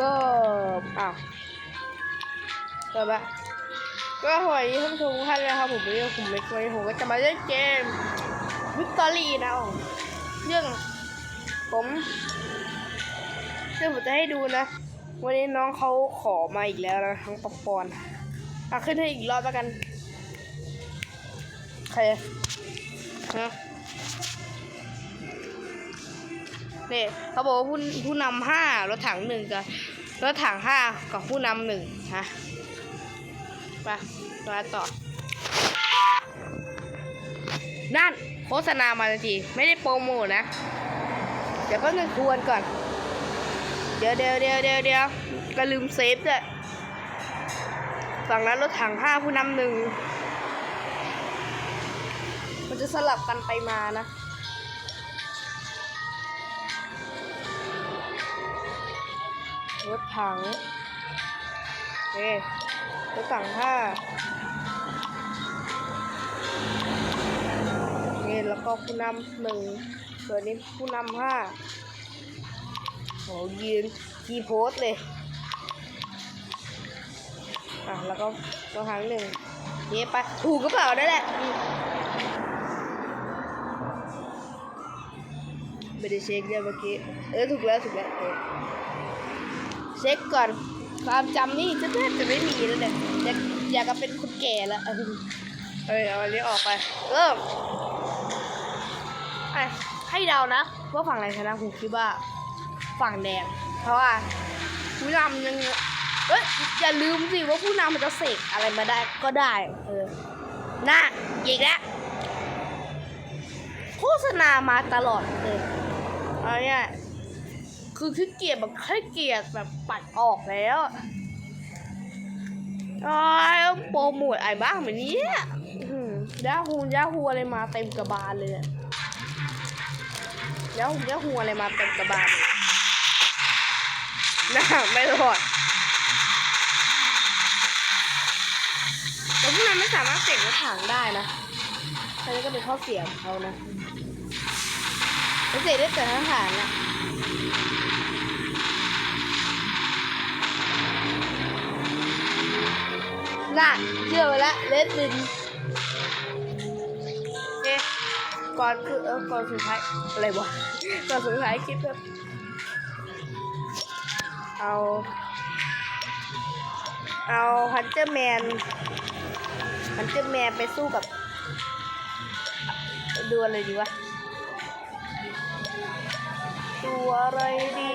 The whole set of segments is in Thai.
ก็อ้าวเกิดปะก็สวัสดีท่านผู้ชมท่านนะครับผมวันนี้ผมเล็กวันนี้ผมก็จะมาเล่นเกมวิกตอรี่นะอ๋อเรื่องผมเรื่องผมจะให้ดูนะ วันนี้น้องเขาขอมาอีกแล้วนะทั้งปอปอนอะขึ้นให้อีกรอบแล้วกันใครอะ ฮะนี่เขาบอกว่าผู้ผู้นำห้ารถถังหนึ่งกับรถถังห้ากับผู้นำหนึ่งฮะไปมาต่อ นั่นโฆษณามาทันทีไม่ได้โปรโมทนะ เดี๋ยวก็เงินทวนก่อน เดี๋ยวเดี๋ยวเดี๋ยวเดี๋ยวเดี๋ยวก็ลืมเซฟด้วยฝั่งนั้นรถถังห้าผู้นำหนึ่งมันจะสลับกันไปมานะ รถถังเอ๊รถถังห้านี่แล้วก็ผู้นำหนึ่งส่วนนี้ผู้นำห้าโหยืนกีโพสเลย อะ แล้วก็รถถังหนึ่งเย่ไป ถูกก็เปล่าได้แหละไม่ได้เช็คเลยเมื่อกี้ เออ ถูกแล้ว ถูกแล้ว เช็คก่อน ความจำนี่จะแทบจะไม่มีแล้วเนี่ยอยากอยากจะเป็นคนแก่แล้วเออเอ้ยเอาอันนี้ออกไป เริ่มไอให้เดานะ ว่าฝั่งไหนชนะผมคิดว่า ฝั่งแดง เพราะว่าผู้นำยังเอ้ยอย่าลืมสิว่าผู้นำมันจะเสกอะไรมาได้ก็ได้ เออน่าอีกแล้วโฆษณามาตลอดเลยเอาเนี่ย คือขี้เกียจแบบขี้เกียจแบบปัดออกแล้วไอ้โปรโมทไอ้บ้างแบบนี้ยาฮูยาฮูอะไรมาเต็มกระบาลเลยอะยาฮูยาฮูอะไรมาเต็มกระบาลเลยน่าไม่รอดแต่พวกนั้นไม่สามารถเสกรถถังได้นะอันนี้ก็เป็นข้อเสียของเขานะ เขาเสกได้แต่ทหารนะน่ะเชื่อไปแล้วเลดบินเอ๊ะก่อนคือเออก่อนสุดท้ายอะไรวะก่อนสุดท้ายคลิปแบบเอาเอาฮันเจอร์แมนฮันเจอร์แมนไปสู้กับดูอะไรดีวะ ตัวอะไรดี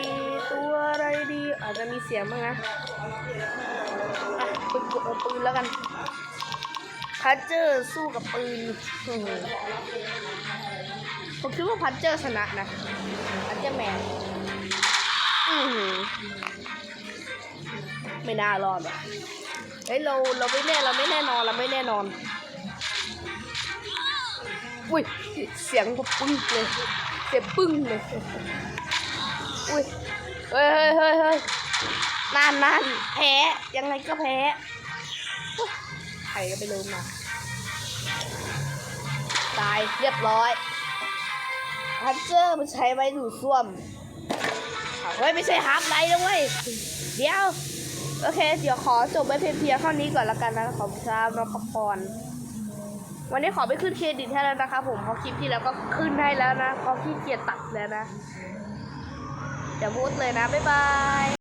ตัวอะไรดี อาจจะมีเสียงบ้างนะอะปืนกดเอาปืนแล้วกันพันเจอร์สู้กับปืนโอ้โหผมคิดว่าพันเจอร์ชนะนะพันเจอร์แมนอือหือไม่น่ารอดอะเฮ้ยเราเราไม่แน่เราไม่แน่นอนเราไม่แน่นอน อุ้ยเสียงแบบปึ้งเลย เสียงปึ้งเลย อุ้ย เฮ้ยเฮ้ยเฮ้ยเฮ้ยนานนานแพ้ ยังไงก็แพ้อุ๊ยใครก็ไปลืมมาตายเรียบร้อยฮันเจอร์มันใช้ไว้ดูดซ่วมเฮ้ยไม่ใช่ฮาร์ปไลท์นะเว้ย เดี๋ยว โอเค เดี๋ยวขอจบไว้เพียงเท่านี้ก่อนละกันนะขอบคุณครับน้องพร วันนี้ขอไปขึ้นเครดิตให้แล้วนะคะผมเพราะคลิปที่แล้วก็ขึ้นให้แล้วนะเพราะขี้เกียจตัดแล้วนะเดี๋ยวพูดเลยนะ บ๊ายบาย